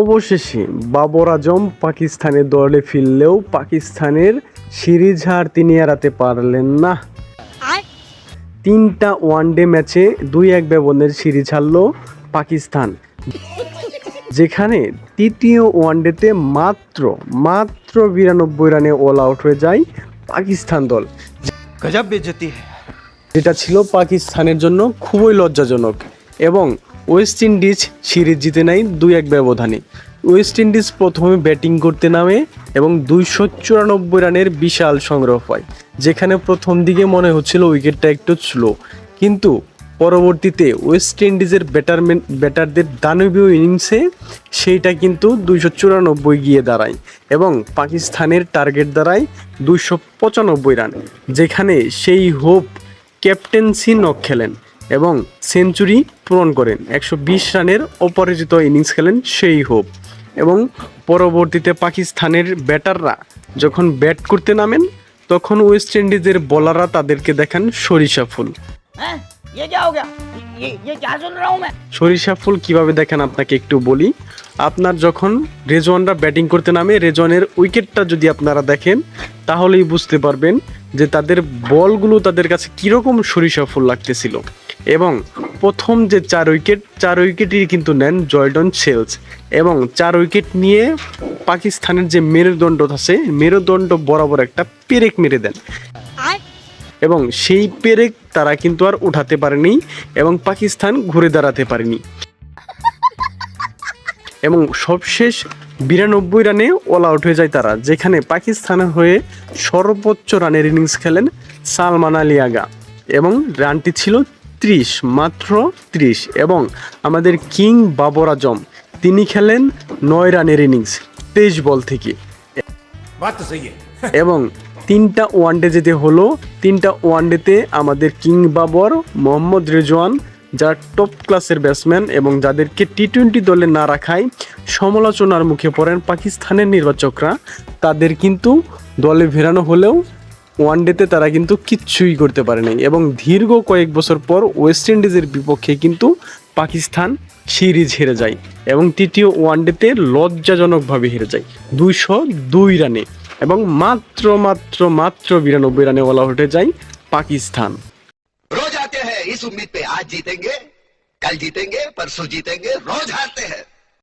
অবশেষে বাবর আজম পাকিস্তানের দলে ফিরলেও পাকিস্তানের সিরিজ হার তিনি এড়াতে পারলেন না। তিনটা ওয়ানডে ম্যাচে দুই এক ব্যবধানের সিরিজ হারল পাকিস্তান। যেখানে তৃতীয় ওয়ানডেতে মাত্র মাত্র বিরানব্বই রানে অল আউট হয়ে যায় পাকিস্তান দল। যেটা ছিল পাকিস্তানের জন্য খুবই লজ্জাজনক এবং ওয়েস্ট ইন্ডিজ সিরিজ জিতে নেয় দুই এক ব্যবধানে। ওয়েস্ট ইন্ডিজ প্রথমে ব্যাটিং করতে নামে এবং দুইশো চুরানব্বই রানের বিশাল সংগ্রহ পায়, যেখানে প্রথম দিকে মনে হচ্ছিল উইকেটটা একটু স্লো। কিন্তু পরবর্তীতে ওয়েস্ট ইন্ডিজের ব্যাটারম্যান ব্যাটারদের দানবীয় ইনিংসে সেইটা কিন্তু দুইশো চুরানব্বই গিয়ে দাঁড়ায় এবং পাকিস্তানের টার্গেট দাঁড়ায় দুইশো পঁচানব্বই রান, যেখানে সেই হোপ ক্যাপ্টেন্সি নক খেলেন। এবং সেঞ্চুরি পূরণ করেন। একশো বিশ রানের অপরাজিত ইনিংস খেলেন সেই হোপ। এবং পরবর্তীতে পাকিস্তানের ব্যাটাররা যখন ব্যাট করতে নামেন তখন ওয়েস্ট ইন্ডিজের বলাররা তাদেরকে দেখান সরিষা ফুল। সরিষা ফুল কীভাবে দেখেন আপনাকে একটু বলি। আপনার যখন রেজওয়ানরা ব্যাটিং করতে নামে রেজওয়ানের উইকেটটা যদি আপনারা দেখেন তাহলেই বুঝতে পারবেন যে তাদের বলগুলো তাদের কাছে কীরকম সরিষা ফুল লাগতেছিল। এবং প্রথম যে চার উইকেট চার উইকেটই কিন্তু নেন জয়ডন সেলস এবং চার উইকেট নিয়ে পাকিস্তানের যে মেরুদণ্ড আছে মেরুদণ্ড বরাবর একটা পেরেক মেরে দেন। এবং সেই পেরেক তারা কিন্তু আর উঠাতে পারেনি এবং পাকিস্তান ঘুরে দাঁড়াতে পারেনি। এবং সবশেষ বিরানব্বই রানে অল আউট হয়ে যায় তারা যেখানে পাকিস্তানের হয়ে সর্বোচ্চ রানের ইনিংস খেলেন সালমান আলী আগা। এবং রানটি ছিল ত্রিশ মাত্র ত্রিশ এবং আমাদের কিং বাবর আজম তিনি খেলেন নয় রানের ইনিংস তেইশ বল থেকে। এবং তিনটা ওয়ানডে যেতে হলো তিনটা ওয়ানডেতে আমাদের কিং বাবর মোহাম্মদ রেজওয়ান যার টপ ক্লাসের ব্যাটসম্যান এবং যাদেরকে টি টোয়েন্টি দলে না রাখায় সমালোচনার মুখে পড়েন পাকিস্তানের নির্বাচকরা তাদের কিন্তু দলে ফেরানো হলেও ওয়ান ডেতে তারা কিন্তু কিচ্ছুই করতে পারেনি এবং দীর্ঘ কয়েক বছর পর ওয়েস্ট ইন্ডিজের বিপক্ষে কিন্তু পাকিস্তান সিরিজ হেরে যায় এবং তৃতীয় ওয়ান ডেতে লজ্জাজনকভাবে হেরে যায় দুইশো দুই রানে এবং মাত্র মাত্র মাত্র বিরানব্বই রানে ওলা উঠে যায় পাকিস্তান। রোজ আতে হ্যাঁ ইস পে আজ জিতেঙ্গে, কাল জিতেঙ্গে জিতেঙ্গে, রোজ হারতে হ্যাঁ